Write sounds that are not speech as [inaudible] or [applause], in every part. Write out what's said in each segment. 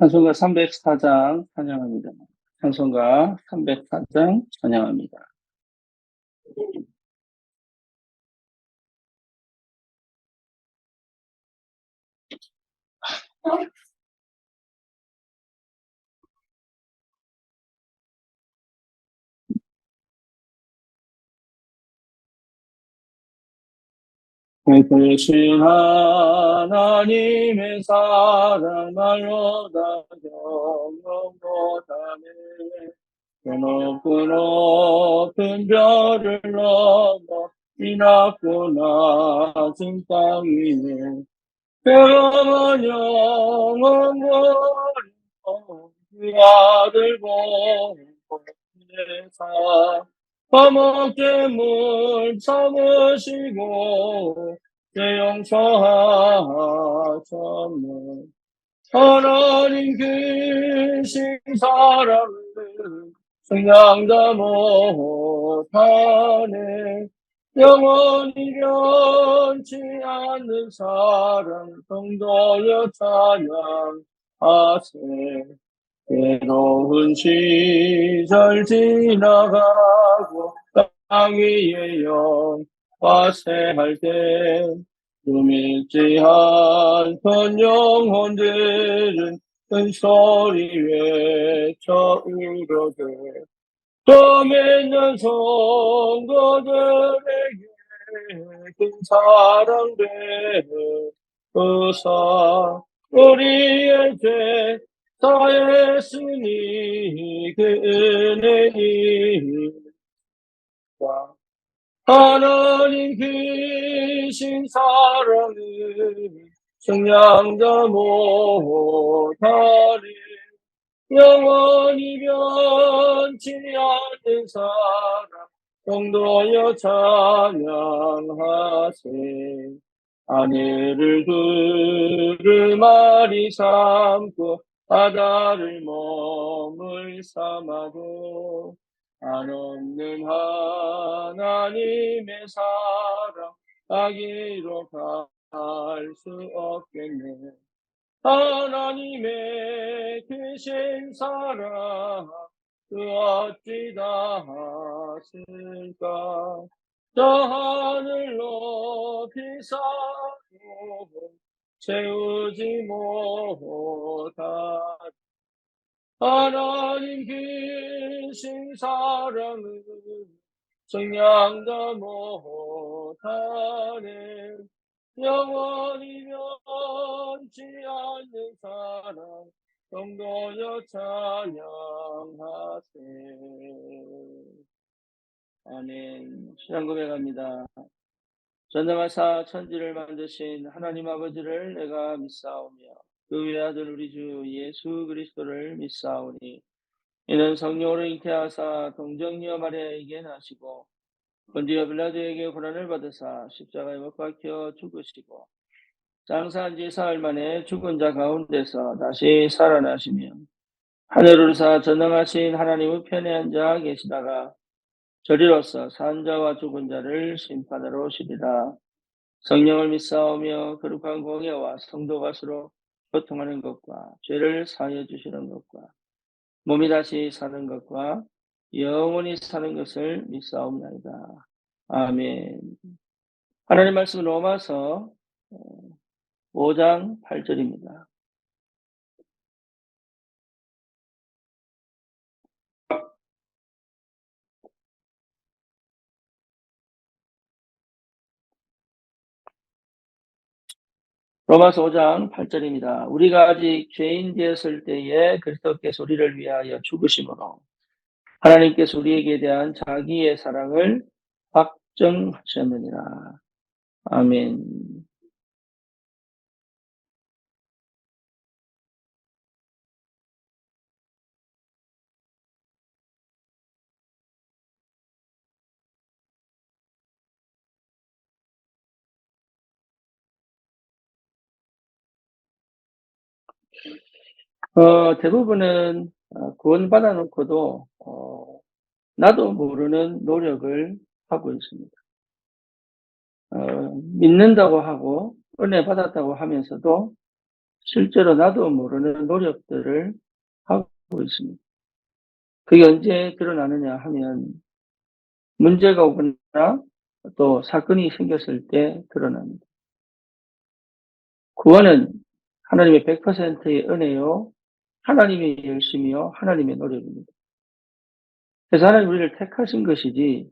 찬송가 304장 찬양합니다. 찬송가 304장 찬양합니다. 크신 하나님의 사랑 날로다 경험 못하네 높고 높은 별을 넘어 이 낮고 낮은 땅 위에 평안한 영원 거리고 그 아들 보내 사 까맣게 물 참으시고 내 용서하셨네. 하나님 그신 사랑을 생각다 못하네. 영원히 변치 않는 사랑 성도여 찬양하세 외로운 시절 지나가고 땅 위에 영화세할 때 숨있지 않던 영혼들은 큰 소리 외쳐 울어대. 있는 성도들에게 큰 사랑 베푸사 우리의 죄 다했으니 그 은혜니 하나님 크신 사랑을 정량다 못하리. 영원히 변치 않는 사랑 성도여 찬양하세. 아내를 두루마리 삼고 바다를 몸을 삼아도 한없는 하나님의 사랑 아기로 갈 수 없겠네. 하나님의 크신 사랑 그 어찌 다 하실까? 저 하늘 높이 쌓고 채우지 못하 하나님 계신 사랑을 정량다 못하네. 영원히 변치 않는 사랑 성도여 찬양하세. 아멘. 신앙 고백합니다 전능하사 천지를 만드신 하나님 아버지를 내가 믿사오며 그 외 아들 우리 주 예수 그리스도를 믿사오니 이는 성령으로 잉태하사 동정녀 마리아에게 나시고 본디오 빌라도에게 고난을 받으사 십자가에 못 박혀 죽으시고 장사한 지 사흘 만에 죽은 자 가운데서 다시 살아나시며 하늘을 사 전능하신 하나님의 편에 앉아 계시다가 저리로서 산 자와 죽은 자를 심판하러 오시리라 성령을 믿사오며 거룩한 공예와 성도 가수로 고통하는 것과 죄를 사하여 주시는 것과 몸이 다시 사는 것과 영원히 사는 것을 믿사옵나이다. 아멘. 하나님 말씀 로마서 5장 8절입니다. 로마서 5장 8절입니다. 우리가 아직 죄인 되었을 때에 그리스도께서 우리를 위하여 죽으심으로 하나님께서 우리에게 대한 자기의 사랑을 확정하셨느니라. 아멘. 어, 대부분은 어, 구원받아 놓고도 어, 나도 모르는 노력을 하고 있습니다. 어, 믿는다고 하고 은혜 받았다고 하면서도 실제로 나도 모르는 노력들을 하고 있습니다. 그게 언제 드러나느냐 하면 문제가 오거나 또 사건이 생겼을 때 드러납니다. 구원은 하나님의 100%의 은혜요, 하나님의 열심이요, 하나님의 노력입니다. 그래서 하나님 우리를 택하신 것이지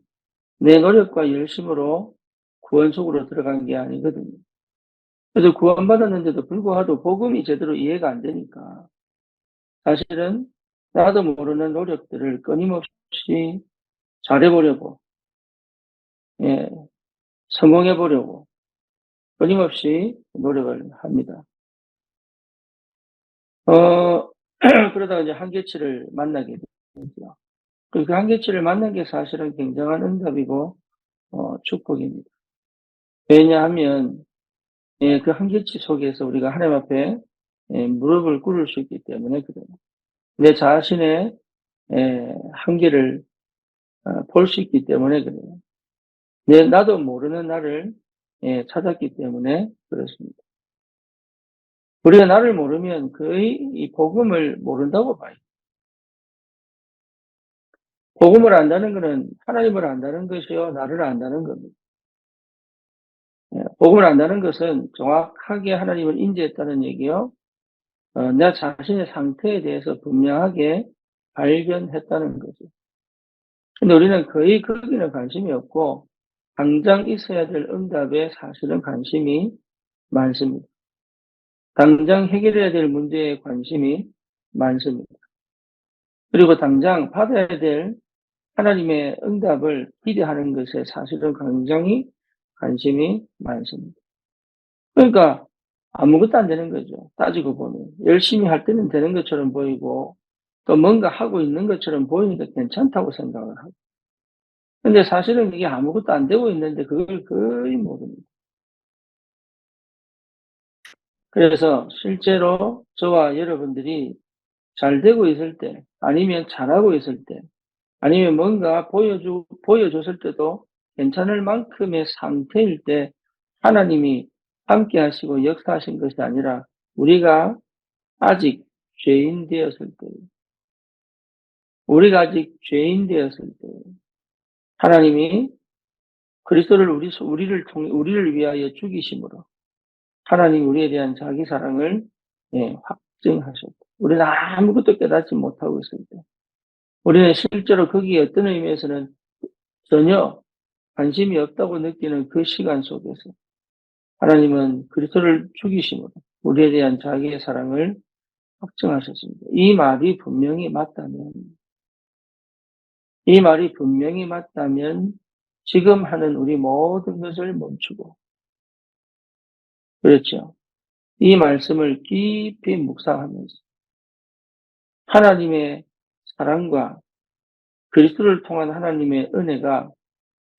내 노력과 열심으로 구원 속으로 들어간 게 아니거든요. 그래서 구원받았는데도 불구하고 복음이 제대로 이해가 안 되니까 사실은 나도 모르는 노력들을 끊임없이 잘해보려고, 예, 성공해보려고 끊임없이 노력을 합니다. 어, [clears throat] 그러다가 이제 한계치를 만나게 되죠. 그 한계치를 만난 게 사실은 굉장한 응답이고, 어, 축복입니다. 왜냐하면, 예, 그 한계치 속에서 우리가 하나님 앞에 예, 무릎을 꿇을 수 있기 때문에 그래요. 내 자신의 예, 한계를 어, 볼수 있기 때문에 그래요. 내, 나도 모르는 나를 예, 찾았기 때문에 그렇습니다. 우리가 나를 모르면 거의 이 복음을 모른다고 봐요. 복음을 안다는 것은 하나님을 안다는 것이요, 나를 안다는 겁니다. 예, 복음을 안다는 것은 정확하게 하나님을 인지했다는 얘기요. 어, 내 자신의 상태에 대해서 분명하게 발견했다는 거죠. 근데 우리는 거의 거기는 관심이 없고, 당장 있어야 될 응답에 사실은 관심이 많습니다. 당장 해결해야 될 문제에 관심이 많습니다. 그리고 당장 받아야 될 하나님의 응답을 기대하는 것에 사실은 굉장히 관심이 많습니다. 그러니까 아무것도 안 되는 거죠. 따지고 보면. 열심히 할 때는 되는 것처럼 보이고 또 뭔가 하고 있는 것처럼 보이니까 괜찮다고 생각을 하고. 근데 사실은 이게 아무것도 안 되고 있는데 그걸 거의 모릅니다. 그래서 실제로 저와 여러분들이 잘 되고 있을 때, 아니면 잘하고 있을 때, 아니면 뭔가 보여주, 보여줬을 때도 괜찮을 만큼의 상태일 때 하나님이 함께 하시고 역사하신 것이 아니라 우리가 아직 죄인 되었을 때, 우리가 아직 죄인 되었을 때, 하나님이 그리스도를 우리, 우리를 통해, 우리를 위하여 죽이심으로 하나님 우리에 대한 자기 사랑을 예, 확증하셨다. 우리는 아무것도 깨닫지 못하고 있을 때, 우리는 실제로 거기에 어떤 의미에서는 전혀 관심이 없다고 느끼는 그 시간 속에서 하나님은 그리스도를 죽이심으로 우리에 대한 자기의 사랑을 확증하셨습니다. 이 말이 분명히 맞다면, 이 말이 분명히 맞다면 지금 하는 우리 모든 것을 멈추고 그렇죠. 이 말씀을 깊이 묵상하면서 하나님의 사랑과 그리스도를 통한 하나님의 은혜가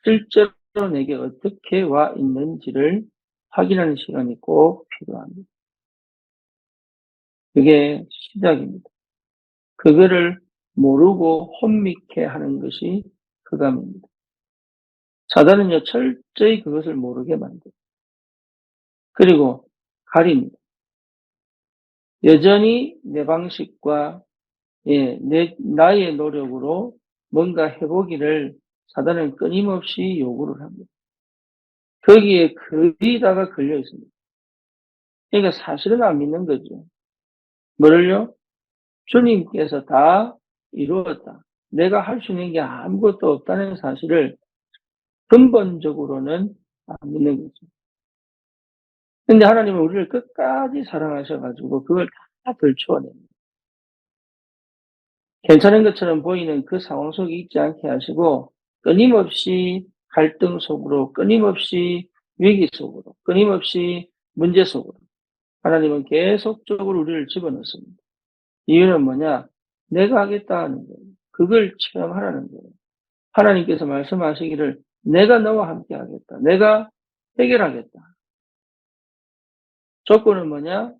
실제로 내게 어떻게 와 있는지를 확인하는 시간이 꼭 필요합니다. 그게 시작입니다. 그거를 모르고 혼미케 하는 것이 그감입니다. 사단은요, 철저히 그것을 모르게 만듭니다. 그리고 가립니다. 여전히 내 방식과 예, 내, 나의 노력으로 뭔가 해보기를 사단은 끊임없이 요구를 합니다. 거기에 거의다가 걸려 있습니다. 그러니까 사실은 안 믿는 거죠. 뭐를요? 주님께서 다 이루었다. 내가 할 수 있는 게 아무것도 없다는 사실을 근본적으로는 안 믿는 거죠. 근데 하나님은 우리를 끝까지 사랑하셔가지고 그걸 다 들추어냅니다. 괜찮은 것처럼 보이는 그 상황 속에 있지 않게 하시고 끊임없이 갈등 속으로 끊임없이 위기 속으로 끊임없이 문제 속으로 하나님은 계속적으로 우리를 집어넣습니다. 이유는 뭐냐? 내가 하겠다는 거예요. 그걸 체험하라는 거예요. 하나님께서 말씀하시기를 내가 너와 함께 하겠다. 내가 해결하겠다. 조건은 뭐냐?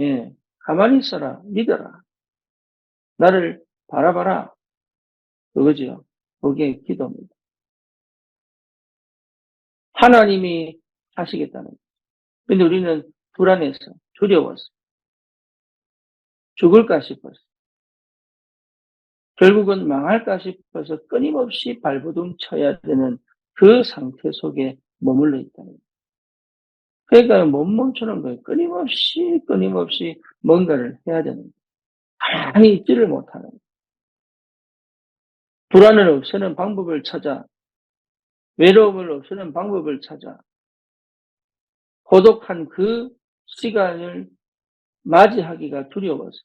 예, 가만히 있어라. 믿어라. 나를 바라봐라. 그거지요. 그게 기도입니다. 하나님이 하시겠다는 거예요. 근데 우리는 불안해서, 두려워서, 죽을까 싶었어. 결국은 망할까 싶어서 끊임없이 발버둥 쳐야 되는 그 상태 속에 머물러 있다는 거예요. 그러니까 못 멈추는 거예요. 끊임없이 끊임없이 뭔가를 해야 되는 거예요. 가만히 있지를 못하는 거예요. 불안을 없애는 방법을 찾아 외로움을 없애는 방법을 찾아 고독한 그 시간을 맞이하기가 두려워서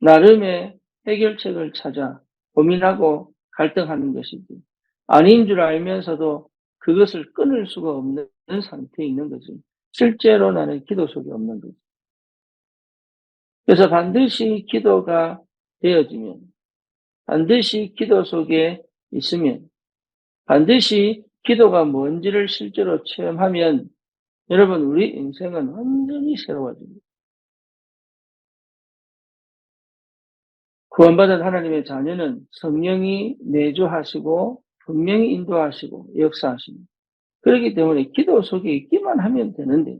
나름의 해결책을 찾아 고민하고 갈등하는 것이지 아닌 줄 알면서도 그것을 끊을 수가 없는 상태에 있는 거지. 실제로 나는 기도 속에 없는 거지. 그래서 반드시 기도가 되어지면, 반드시 기도 속에 있으면, 반드시 기도가 뭔지를 실제로 체험하면, 여러분, 우리 인생은 완전히 새로워집니다. 구원받은 하나님의 자녀는 성령이 내주하시고 분명히 인도하시고 역사하십니다. 그렇기 때문에 기도 속에 있기만 하면 되는데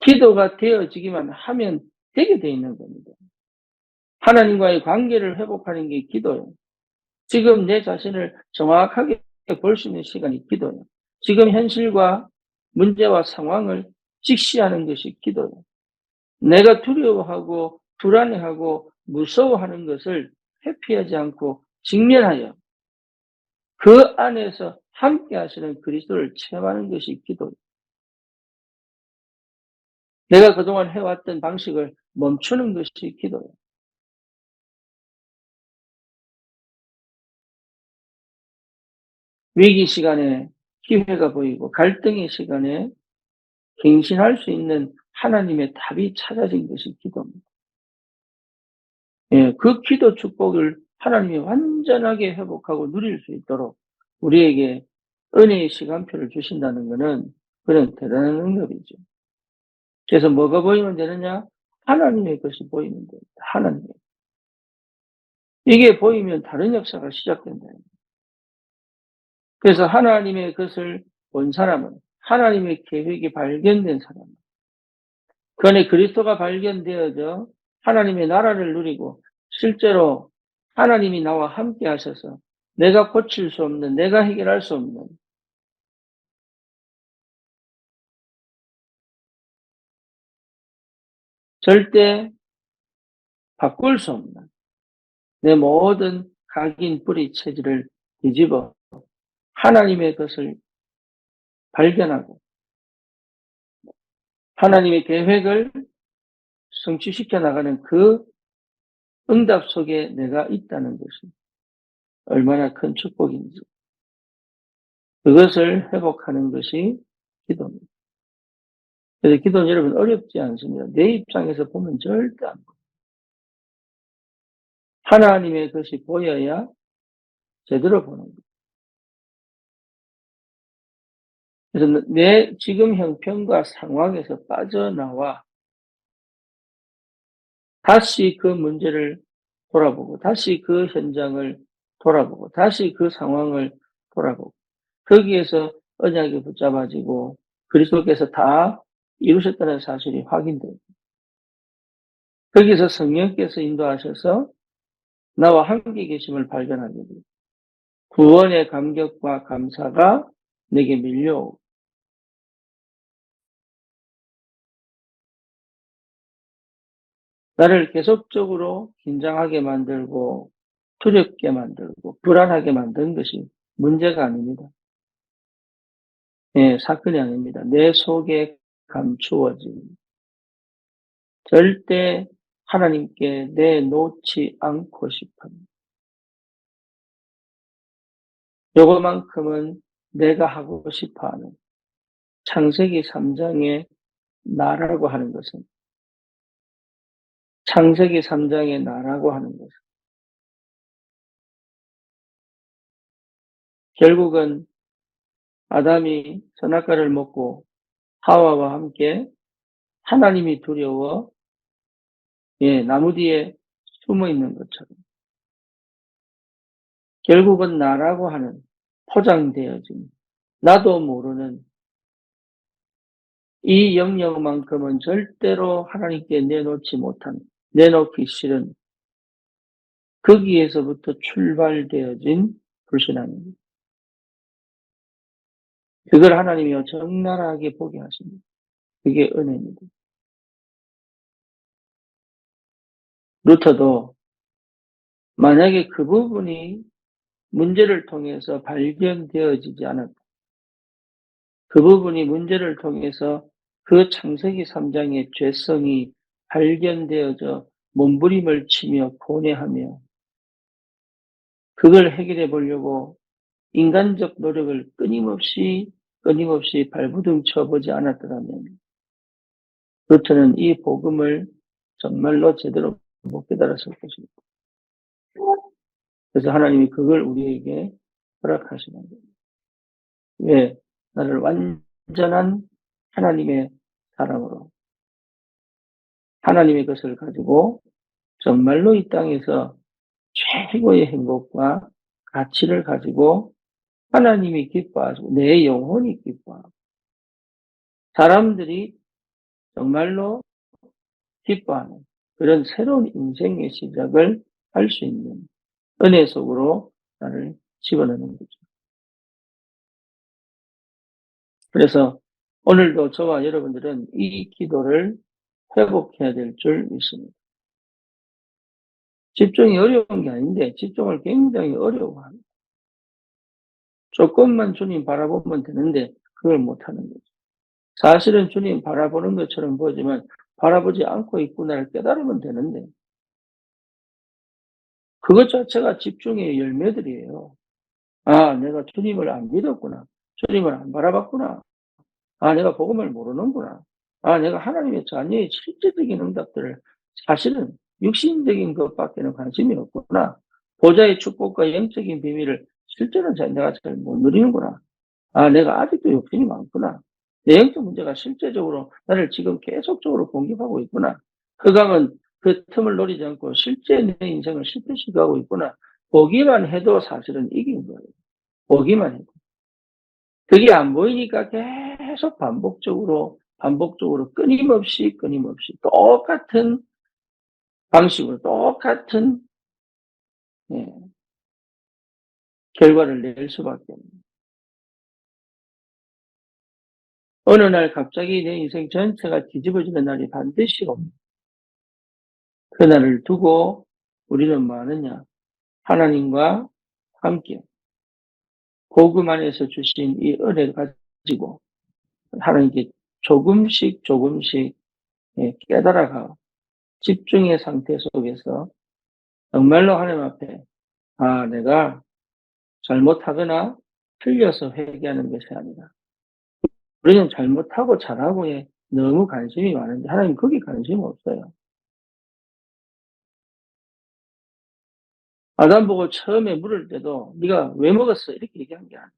기도가 되어지기만 하면 되게 돼 있는 겁니다. 하나님과의 관계를 회복하는 게 기도예요. 지금 내 자신을 정확하게 볼 수 있는 시간이 기도예요. 지금 현실과 문제와 상황을 직시하는 것이 기도예요. 내가 두려워하고 불안해하고 무서워하는 것을 회피하지 않고 직면하여 그 안에서 함께 하시는 그리스도를 체험하는 것이 기도예요. 내가 그동안 해왔던 방식을 멈추는 것이 기도예요. 위기 시간에 기회가 보이고 갈등의 시간에 갱신할 수 있는 하나님의 답이 찾아진 것이 기도입니다. 예, 그 기도 축복을 하나님이 완전하게 회복하고 누릴 수 있도록 우리에게 은혜의 시간표를 주신다는 것은 그런 대단한 능력이죠. 그래서 뭐가 보이면 되느냐? 하나님의 것이 보이면 됩니다. 하나님의. 이게 보이면 다른 역사가 시작된다. 그래서 하나님의 것을 본 사람은 하나님의 계획이 발견된 사람. 그 안에 그리스도가 발견되어져 하나님의 나라를 누리고 실제로 하나님이 나와 함께 하셔서 내가 고칠 수 없는, 내가 해결할 수 없는. 절대 바꿀 수 없는 내 모든 각인 뿌리 체질을 뒤집어 하나님의 것을 발견하고 하나님의 계획을 성취시켜 나가는 그 응답 속에 내가 있다는 것이 얼마나 큰 축복인지 그것을 회복하는 것이 기도입니다. 그래서 기도는 여러분 어렵지 않습니다. 내 입장에서 보면 절대 안 보여요. 하나님의 것이 보여야 제대로 보는 거예요. 그래서 내 지금 형편과 상황에서 빠져나와 다시 그 문제를 돌아보고 다시 그 현장을 돌아보고 다시 그 상황을 돌아보고 거기에서 언약이 붙잡아지고 그리스도께서 다 이루셨다는 사실이 확인됩니다. 거기서 성령께서 인도하셔서 나와 함께 계심을 발견하게 됩니다. 구원의 감격과 감사가 내게 밀려오고 나를 계속적으로 긴장하게 만들고 두렵게 만들고 불안하게 만드는 것이 문제가 아닙니다. 예, 사건이 아닙니다. 내 속에 감추어진 절대 하나님께 내놓지 않고 싶은 요거만큼은 내가 하고 싶어하는 창세기 3장의 나라고 하는 것은 창세기 3장의 나라고 하는 것은 결국은 아담이 선악과를 먹고 하와와 함께 하나님이 두려워 예, 나무 뒤에 숨어 있는 것처럼 결국은 나라고 하는 포장되어진 나도 모르는 이 영역만큼은 절대로 하나님께 내놓지 못한 내놓기 싫은 거기에서부터 출발되어진 불신앙입니다. 그걸 하나님이 적나라하게 보게 하십니다. 그게 은혜입니다. 루터도 만약에 그 부분이 문제를 통해서 발견되어지지 않았다. 그 부분이 문제를 통해서 그 창세기 3장의 죄성이 발견되어져 몸부림을 치며 고뇌하며 그걸 해결해 보려고 인간적 노력을 끊임없이 끊임없이 발부둥 쳐보지 않았더라면 루터는 이 복음을 정말로 제대로 못 깨달았을 것입니다. 그래서 하나님이 그걸 우리에게 허락하시는 거예요. 왜? 나를 완전한 하나님의 사람으로 하나님의 것을 가지고 정말로 이 땅에서 최고의 행복과 가치를 가지고 하나님이 기뻐하시고 내 영혼이 기뻐하고 사람들이 정말로 기뻐하는 그런 새로운 인생의 시작을 할 수 있는 은혜 속으로 나를 집어넣는 거죠. 그래서 오늘도 저와 여러분들은 이 기도를 회복해야 될 줄 믿습니다. 집중이 어려운 게 아닌데 집중을 굉장히 어려워합니다. 조금만 주님 바라보면 되는데 그걸 못하는 거죠. 사실은 주님 바라보는 것처럼 보지만 바라보지 않고 있구나를 깨달으면 되는데 그것 자체가 집중의 열매들이에요. 아, 내가 주님을 안 믿었구나. 주님을 안 바라봤구나. 아, 내가 복음을 모르는구나. 아, 내가 하나님의 자녀의 실제적인 응답들을 사실은 육신적인 것밖에는 관심이 없구나. 보좌의 축복과 영적인 비밀을 실제로 내가 잘 못 누리는구나. 아, 내가 아직도 욕심이 많구나. 내 영적 문제가 실제적으로 나를 지금 계속적으로 공격하고 있구나. 흑암은 그 틈을 노리지 않고 실제 내 인생을 실패시도하고 있구나. 보기만 해도 사실은 이긴 거예요. 보기만 해도. 그게 안 보이니까 계속 반복적으로, 반복적으로 끊임없이, 끊임없이 똑같은 방식으로 똑같은, 예, 결과를 낼 수밖에 없는. 어느 날 갑자기 내 인생 전체가 뒤집어지는 날이 반드시 옵니다. 그 날을 두고 우리는 뭐 하느냐? 하나님과 함께 복음 안에서 주신 이 은혜를 가지고 하나님께 조금씩 조금씩 예, 깨달아가 집중의 상태 속에서 정말로 하나님 앞에 아 내가 잘못하거나 틀려서 회개하는 것이 아니라 우리는 잘못하고 잘하고에 너무 관심이 많은데 하나님 거기 관심 없어요. 아담 보고 처음에 물을 때도 네가 왜 먹었어 이렇게 얘기한 게 아니야.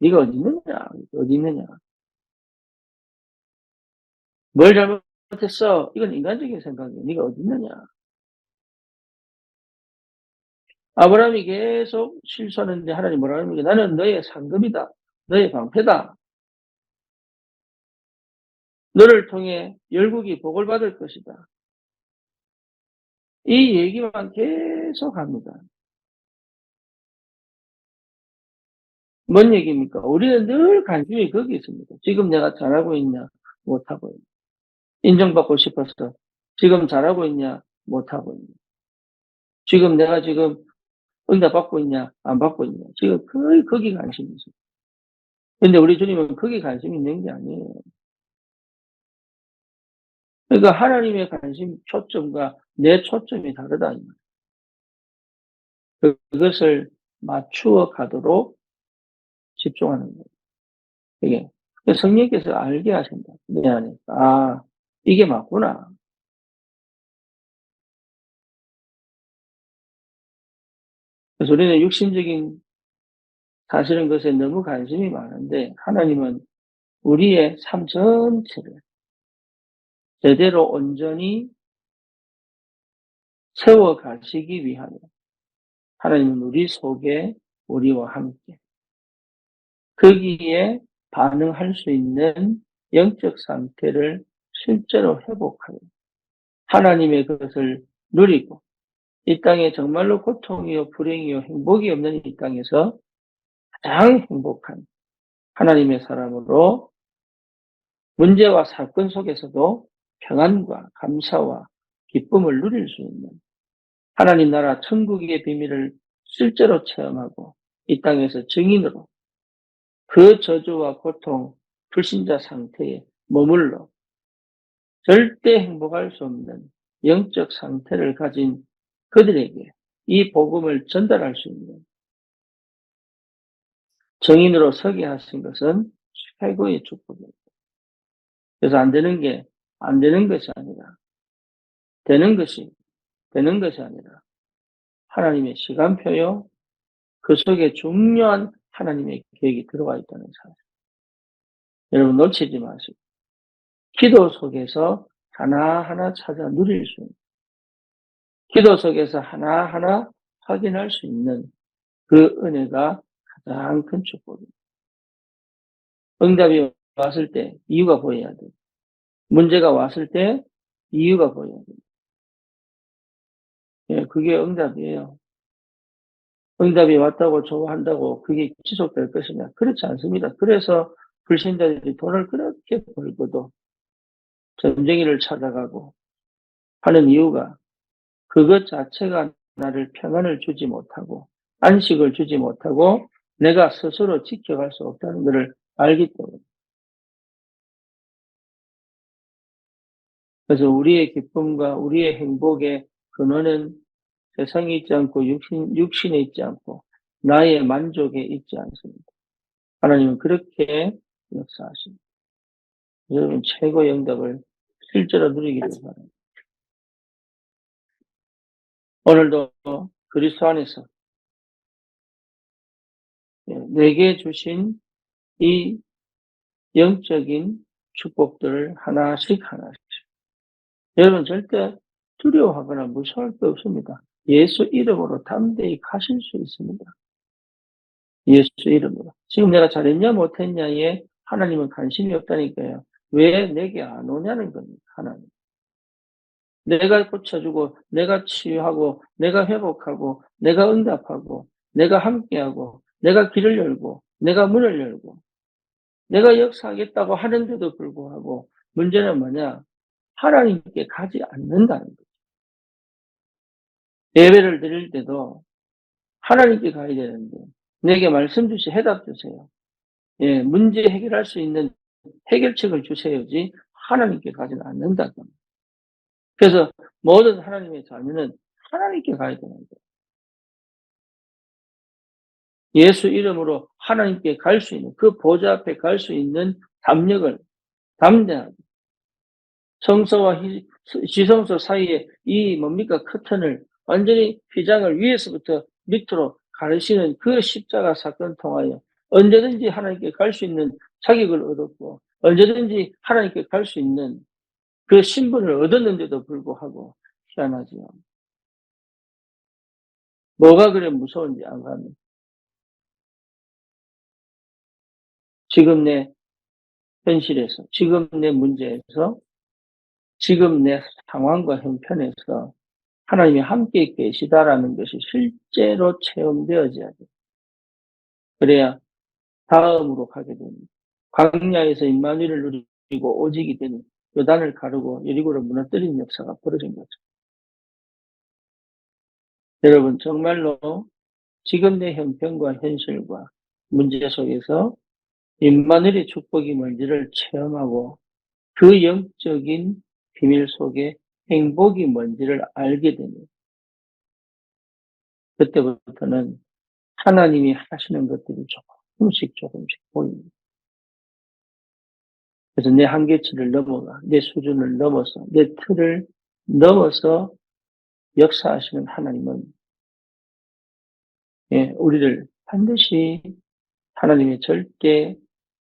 네가 어디 있느냐 어디 있느냐. 뭘 잘못했어? 이건 인간적인 생각이야. 네가 어디 있느냐. 아브라함이 계속 실수하는데 하나님 뭐라 합니까? 나는 너의 상급이다. 너의 방패다. 너를 통해 열국이 복을 받을 것이다. 이 얘기만 계속 합니다. 뭔 얘기입니까? 우리는 늘 관심이 거기 있습니다. 지금 내가 잘하고 있냐, 못하고 있냐. 인정받고 싶어서 지금 잘하고 있냐, 못하고 있냐. 지금 내가 지금 응답 받고 있냐, 안 받고 있냐. 지금 거의 거기 관심이 있어요. 근데 우리 주님은 거기 관심 있는 게 아니에요. 그러니까 하나님의 관심 초점과 내 초점이 다르다. 그것을 맞추어 가도록 집중하는 거예요. 이게 성령께서 알게 하신다. 내 안에 아 이게 맞구나. 그래서 우리는 육신적인 사실은 것에 너무 관심이 많은데 하나님은 우리의 삶 전체를 제대로 온전히 세워 가시기 위하여 하나님은 우리 속에 우리와 함께 거기에 반응할 수 있는 영적 상태를 실제로 회복하여 하나님의 것을 누리고 이 땅에 정말로 고통이요 불행이요 행복이 없는 이 땅에서 가장 행복한 하나님의 사람으로 문제와 사건 속에서도 평안과 감사와 기쁨을 누릴 수 있는 하나님 나라 천국의 비밀을 실제로 체험하고 이 땅에서 증인으로 그 저주와 고통, 불신자 상태에 머물러 절대 행복할 수 없는 영적 상태를 가진 그들에게 이 복음을 전달할 수 있는 정인으로 서게 하신 것은 최고의 축복입니다. 그래서 안 되는 게 안 되는 것이 아니라 되는 것이 되는 것이 아니라 하나님의 시간표요 그 속에 중요한 하나님의 계획이 들어가 있다는 사실. 여러분 놓치지 마시고 기도 속에서 하나하나 찾아 누릴 수 있는 기도 속에서 하나하나 확인할 수 있는 그 은혜가 가장 큰 축복입니다. 응답이 왔을 때 이유가 보여야 돼. 문제가 왔을 때 이유가 보여야 돼. 예, 그게 응답이에요. 응답이 왔다고 좋아한다고 그게 지속될 것이냐? 그렇지 않습니다. 그래서 불신자들이 돈을 그렇게 벌고도 전쟁이를 찾아가고 하는 이유가 그것 자체가 나를 평안을 주지 못하고 안식을 주지 못하고 내가 스스로 지켜갈 수 없다는 것을 알기 때문에. 그래서 우리의 기쁨과 우리의 행복의 근원은 세상에 있지 않고 육신, 육신에 있지 않고 나의 만족에 있지 않습니다. 하나님은 그렇게 역사하십니다. 여러분 최고의 응답을 실제로 누리기를 바랍니다. 오늘도 그리스도 안에서 예, 내게 주신 이 영적인 축복들을 하나씩 하나씩 여러분 절대 두려워하거나 무서워할 게 없습니다. 예수 이름으로 담대히 가실 수 있습니다. 예수 이름으로. 지금 내가 잘했냐 못했냐에 하나님은 관심이 없다니까요. 왜 내게 안 오냐는 겁니다. 하나님. 내가 고쳐주고, 내가 치유하고, 내가 회복하고, 내가 응답하고, 내가 함께하고, 내가 길을 열고, 내가 문을 열고, 내가 역사하겠다고 하는데도 불구하고, 문제는 뭐냐? 하나님께 가지 않는다는 거죠. 예배를 드릴 때도 하나님께 가야 되는데, 내게 말씀 주시, 해답 주세요. 예, 문제 해결할 수 있는 해결책을 주셔야지 하나님께 가지는 않는다. 그래서 모든 하나님의 자녀는 하나님께 가야 되는 거예요. 예수 이름으로 하나님께 갈 수 있는 그 보좌 앞에 갈 수 있는 담력을 담대하게 성서와 지성서 사이에 이 뭡니까 커튼을 완전히 휘장을 위에서부터 밑으로 가르시는 그 십자가 사건 통하여 언제든지 하나님께 갈 수 있는 자격을 얻었고 언제든지 하나님께 갈 수 있는 그 신분을 얻었는데도 불구하고 희한하지요. 뭐가 그래 무서운지 안 가면 지금 내 현실에서, 지금 내 문제에서, 지금 내 상황과 형편에서 하나님이 함께 계시다라는 것이 실제로 체험되어져야 돼. 그래야 다음으로 가게 됩니다. 광야에서 임마누를 누리고 오직이 되는 요단을 가르고 여리고를 무너뜨리는 역사가 벌어진 거죠. 여러분 정말로 지금 내 형편과 현실과 문제 속에서 임마누엘의 축복이 뭔지를 체험하고 그 영적인 비밀 속에 행복이 뭔지를 알게 됩니다. 그때부터는 하나님이 하시는 것들이 조금 씩 조금씩 보입니다. 그래서 내 한계치를 넘어가, 내 수준을 넘어서, 내 틀을 넘어서 역사하시는 하나님은 예, 우리를 반드시 하나님의 절대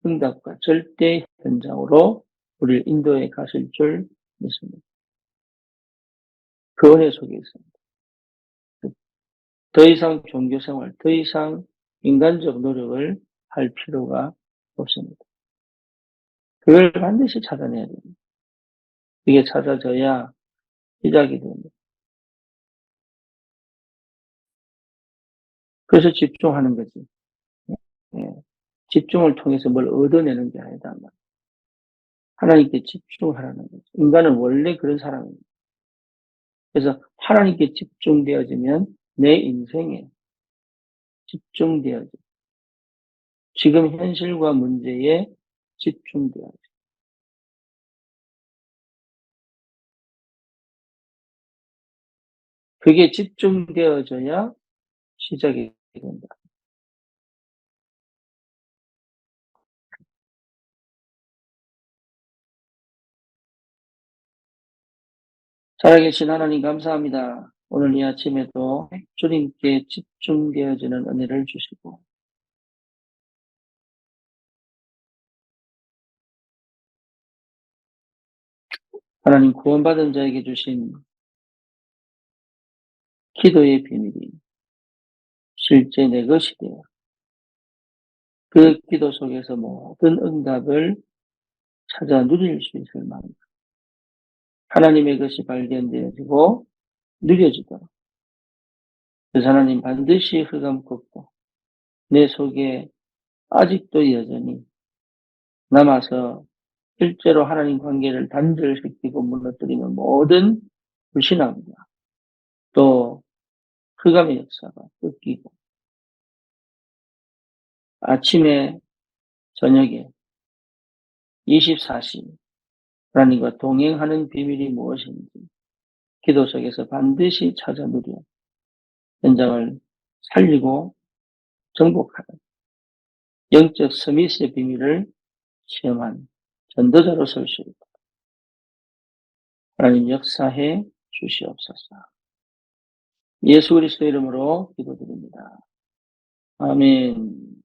응답과 절대 현장으로 우리를 인도해 가실 줄 믿습니다. 그 은혜 속에 있습니다. 더 이상 종교 생활, 더 이상 인간적 노력을 할 필요가 없습니다. 그걸 반드시 찾아내야 됩니다. 이게 찾아져야 시작이 됩니다. 그래서 집중하는 거지. 예. 집중을 통해서 뭘 얻어내는 게 아니다. 하나님께 집중하라는 거죠. 인간은 원래 그런 사람입니다. 그래서 하나님께 집중되어지면 내 인생에 집중되어져. 지금 현실과 문제에 집중되어져. 그게 집중되어져야 시작이 된다. 살아계신 하나님 감사합니다. 오늘 이 아침에도 주님께 집중되어지는 은혜를 주시고 하나님 구원받은 자에게 주신 기도의 비밀이 실제 내 것이 되어 그 기도 속에서 모든 응답을 찾아 누릴 수 있을 만큼 하나님의 것이 발견되어지고 누려지도록. 그래서 하나님 반드시 흑암 걷고 내 속에 아직도 여전히 남아서 실제로 하나님 관계를 단절시키고 무너뜨리는 모든 불신앙과 또 흑암의 역사가 끊기고 아침에 저녁에 24시 하나님과 동행하는 비밀이 무엇인지 기도 속에서 반드시 찾아 누려 현장을 살리고 정복하는 영적 서밋의 비밀을 체험한 전도자로 설 수 있다. 하나님 역사해 주시옵소서. 예수 그리스도 이름으로 기도드립니다. 아멘.